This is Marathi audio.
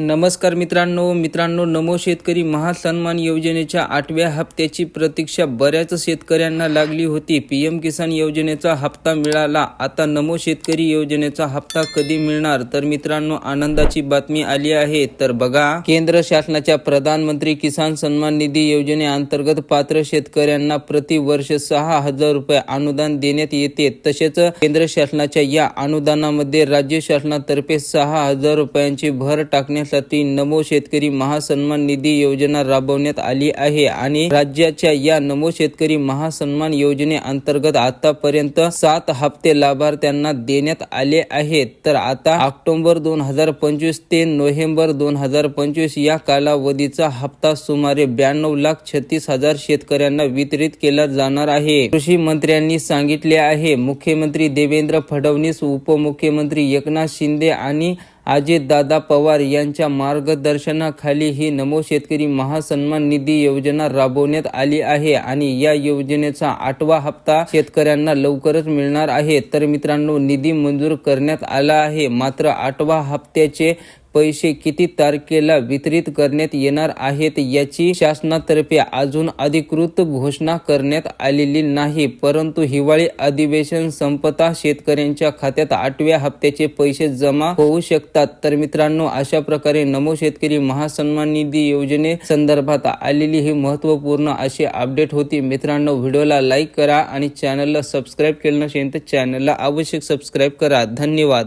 नमस्कार मित्रांनो मित्रांनो नमो शेतकरी महासन्मान योजनेच्या आठव्या हप्त्याची प्रतीक्षा बऱ्याच शेतकऱ्यांना लागली होती. पी एम किसान योजनेचा हप्ता मिळाला. आता नमो शेतकरी योजनेचा हप्ता कधी मिळणार? तर मित्रांनो आनंदाची बातमी आली आहे. तर बघा केंद्र शासनाच्या प्रधानमंत्री किसान सन्मान निधी योजनेअंतर्गत पात्र शेतकऱ्यांना प्रति वर्ष सहा हजार रुपये अनुदान देण्यात येते. तसेच केंद्र शासनाच्या या अनुदानामध्ये राज्य शासनातर्फे सहा हजार रुपयांची भर टाकण्यात टाकण्यासाठी नमो शेतकरी महासन्मान निधी योजना राबवण्यात आली आहे आणि राज्याच्या या नमो शेतकरी महासन्मान योजनेअंतर्गत आतापर्यंत सात हप्ते लाभार्थ्यांना देण्यात आले आहेत. तर आता ऑक्टोबर दोन हजार पंचवीस ते नोव्हेंबर दोन हजार पंचवीस या कालावधीचा हप्ता सुमारे ब्याण्णव लाख छत्तीस हजार शेतकऱ्यांना वितरित केला जाणार आहे. कृषी मंत्र्यांनी सांगितले आहे. मुख्यमंत्री देवेंद्र फडणवीस उपमुख्यमंत्री एकनाथ शिंदे आणि अजितदादा पवार यांच्या मार्गदर्शनाखाली ही नमो शेतकरी महासन्मान निधी योजना राबवण्यात आली आहे आणि या योजनेचा आठवा हप्ता शेतकऱ्यांना लवकरच मिळणार आहे. तर मित्रांनो निधी मंजूर करण्यात आला आहे. मात्र आठवा हप्त्याचे पैसे किती तारखेला वितरित करण्यात येणार आहेत याची शासनातर्फे अजून अधिकृत घोषणा करण्यात आलेली नाही. परंतु हिवाळी अधिवेशन संपता शेतकऱ्यांच्या खात्यात आठव्या हप्त्याचे पैसे जमा होऊ शकतात. तर मित्रांनो अशा प्रकारे नमो शेतकरी महासन्मान निधी योजने संदर्भात आलेली ही महत्त्वपूर्ण अशी अपडेट होती. मित्रांनो व्हिडिओला लाईक करा आणि चॅनलला सबस्क्राईब केलं नसेल तर चॅनलला आवश्यक सबस्क्राईब करा. धन्यवाद.